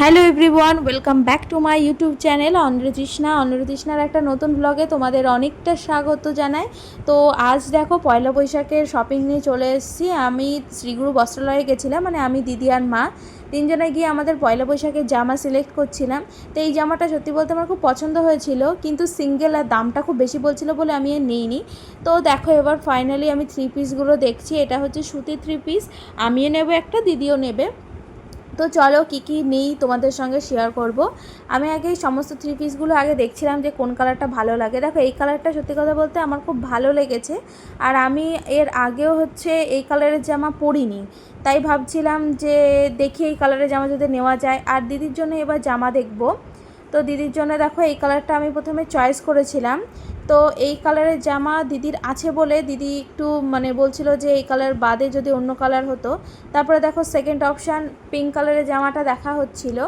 Hello everyone welcome back to my YouTube channel Andhratrishna অন্ধ্রতৃষ্ণার একটা নতুন ব্লগে তোমাদের অনেকটা স্বাগত জানাই। তো আজ দেখো পয়লা বৈশাখের শপিং নিয়ে চলে এসেছি। আমি শ্রীগুরু বস্ত্রালয়ে গেছিলাম মানে আমি, দিদি আর মা। তিনজনে গিয়ে আমাদের পয়লা বৈশাখের জামা সিলেক্ট করছিলাম। তো এই জামাটা সত্যি বলতে আমার খুব পছন্দ হয়েছিল, কিন্তু সিঙ্গেল আর দামটা খুব বেশি বলছিল বলে আমি আর নিইনি। তো দেখো এবার ফাইনালি আমি থ্রি পিসগুলো দেখছি, এটা হচ্ছে সুতির থ্রি পিস আমিও নেব একটা, দিদিও নেবে। তো চলো কী কী নেই তোমাদের সঙ্গে শেয়ার করব। আমি আগে সমস্ত থ্রি পিসগুলো আগে দেখছিলাম যে কোন কালারটা ভালো লাগে। দেখো, এই কালারটা সত্যি কথা বলতে আমার খুব ভালো লেগেছে। আর আমি এর আগেও হচ্ছে এই কালারের জামা পরিনি। তাই ভাবছিলাম যে দেখি এই কালারের জামা যদি নেওয়া যায়। আর দিদির জন্য এবার জামা দেখব। তো দিদির জন্য দেখো, এই কালারটা আমি প্রথমে চয়েস করেছিলাম। তো এই কালারের জামা দিদির আছে বলে দিদি একটু মানে বলছিল যে এই কালার বাদে যদি অন্য কালার হতো। তারপরে দেখো সেকেন্ড অপশান পিঙ্ক কালারের জামাটা দেখা হচ্ছিল।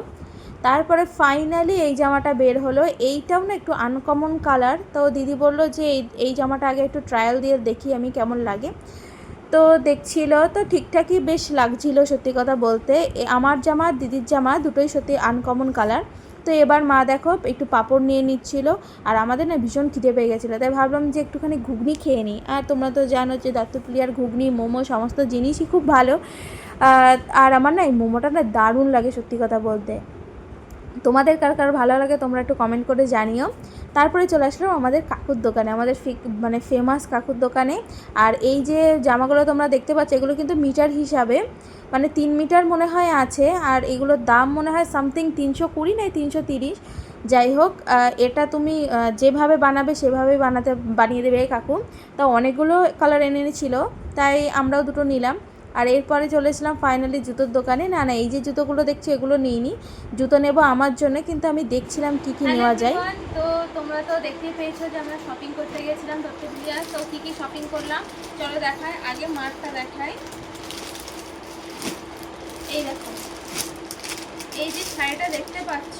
তারপরে ফাইনালি এই জামাটা বের হলো। এইটাও না একটু আনকমন কালার তো দিদি বলল যে এই জামাটা আগে একটু ট্রায়াল দিয়ে দেখি আমি কেমন লাগে। তো দেখছিল, তো ঠিকঠাকই বেশ লাগছিল সত্যি কথা বলতে। আমার জামা, দিদির জামা দুটোই সত্যি আনকমন কালার তো এবার মা দেখো একটু পাঁপড় নিয়ে নিচ্ছিল, আর আমাদের না ভীষণ খিদে পেয়ে গেছিল। তাই ভাবলাম যে একটুখানি ঘুগনি খেয়ে নিই। আর তোমরা তো জানো যে দত্তপ্রিয়ার ঘুগনি, মোমো সমস্ত জিনিসই খুব ভালো। আর আমার না এই মোমোটা না দারুণ লাগে সত্যি কথা বলতে। তোমাদের কার কার ভালো লাগে তোমরা একটু কমেন্ট করে জানিও। তারপরে চলে আসলাম আমাদের কাকুর দোকানে, আমাদের মানে ফেমাস কাকুর দোকানে। আর এই যে জামাগুলো তোমরা দেখতে পাচ্ছ, এগুলো কিন্তু মিটার হিসাবে মানে তিন মিটার মনে হয় আছে। আর এগুলোর দাম মনে হয় সামথিং তিনশো কুড়ি নয়, তিনশো তিরিশ। যাই হোক এটা তুমি যেভাবে বানাবে সেভাবেই বানাতে, বানিয়ে দেবে কাকু। তা অনেকগুলো কালার এনে এনেছিল তাই আমরাও দুটো নিলাম। আর এরপরে চলে চলেছিলাম ফাইনালি জুতোর দোকানে। না না এই যে জুতোগুলো দেখছি এগুলো নিইনি। জুতো নেব আমার জন্য কিন্তু আমি দেখছিলাম কি কি নেওয়া যায়। তো তোমরা তো দেখতেই পেয়েছ যে আমরা শপিং করতে গেছিলাম দত্তপুরিয়া তো কি কি শপিং করলাম? চলো দেখাই আগে মাঠটা দেখাই। এই দেখো। এই যে শাড়িটা দেখতে পাচ্ছ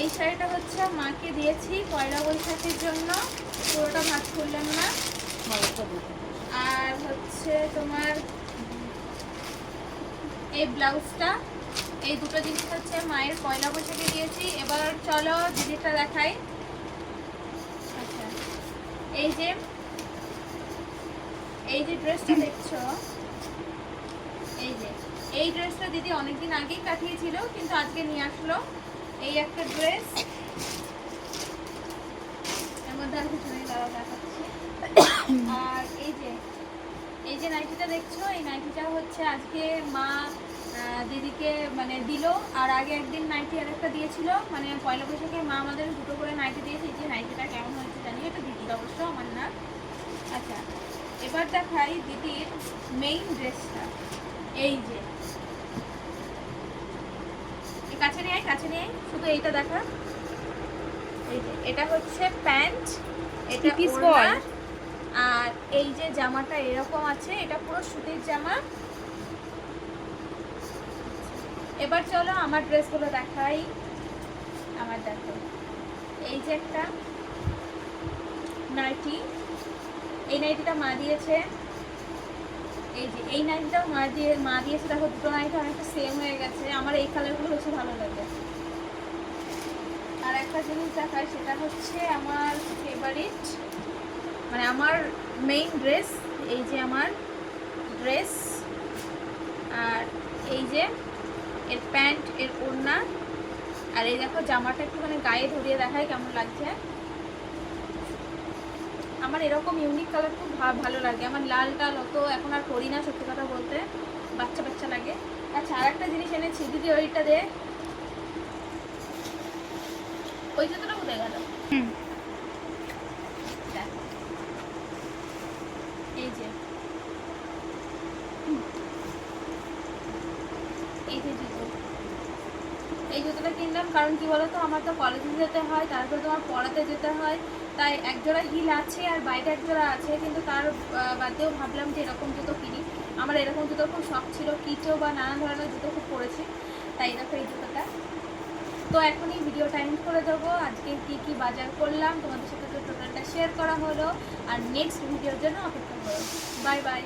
এই শাড়িটা হচ্ছে মাকে দিয়েছি পয়লা বৈশাখের জন্য। পুরোটা ভাগ করলাম না। আর হচ্ছে তোমার এই ব্লাউজটা, এই দুটো জিনিস হচ্ছে মায়ের পয়লা বৈশাখে দিয়েছি। এবার চলো দিদিটা দেখাই। আচ্ছা এই যে এই যে ড্রেসটা দেখছ, এই যে, এই ড্রেসটা দিদি অনেকদিন আগেই কাটিয়েছিল কিন্তু আজকে নিয়ে আসলো। এই একটা ড্রেস এর মধ্যে আর কিছু নেই দেখাচ্ছি। আর এই যে এই যে নাইটিটা দেখছ এই নাইটিটা হচ্ছে আজকে মা দিদিকে মানে দিল। আর আগে একদিন নাইটি আর একটা দিয়েছিল। মানে পয়লা বৈশাখে মা আমাদের দুটো করে নাইটি দিয়েছে। এই যে নাইটিটা কেমন হয়েছে জানি এটা দিদির অবশ্য আমার না। আচ্ছা এবার দেখাই দিদির মেইন ড্রেসটা এই যে। কাছে নিয়ে কাছে নিয়ে শুধু এইটা দেখা। এই যে এটা হচ্ছে প্যান্ট এটা বল? আর এই যে জামাটা এরকম আছে, এটা পুরো সুতির জামা। এবার চলো আমার ড্রেসগুলো দেখাই। আমার দেখো, এই যে একটা নাইটি। এই নাইটিটা মা দিয়েছে। এই যে, এই নাইটিটাও মা দিয়ে, মা দিয়েছে। দেখো, দুটো নাইটি অনেকটা সেম হয়ে গেছে। আমার এই কালারগুলো বেশি ভালো লাগে। আর একটা জিনিস দেখায় সেটা হচ্ছে আমার ফেভারিট মানে আমার মেইন ড্রেস এই যে আমার ড্রেস আর এই যে এর প্যান্ট এর ওড়না, আর এই দেখো জামাটা একটুখানি গায়ে ধরিয়ে দেখায় কেমন লাগছে। আমার এরকম ইউনিক কালার খুব ভালো লাগে। আমার লাল টাল অত এখন আর করি না, সত্যি কথা বলতে। বাচ্চা বাচ্চা লাগে। আচ্ছা আর একটা জিনিস এনেছি, দিদি ওইটা দে। ওই জুতোটা কোথায় গেল? হুম। দেখো। এই যে এই যে জুতো এই জুতোটা কিনলাম, কারণ কি বলতো, আমার তো কলেজে যেতে হয়, তারপরে তোমার পড়াতে যেতে হয়, তাই একজোড়া হিল আছে আর বাইরে একজোড়া আছে, কিন্তু তার বাদেও ভাবলাম যে এরকম জুতো কিনি। আমার এরকম জুতো খুব শখ ছিল কিচো বা নানা ধরনের জুতো খুব পরেছি তাই দেখো এই জুতোটা। তো এখনই ভিডিও টাইম করে দেবো। আজকে কি কি বাজার করলাম, তোমাদের সাথে টোটালটা শেয়ার করা হলো। আর নেক্সট ভিডিওর জন্য অপেক্ষা করো। Bye bye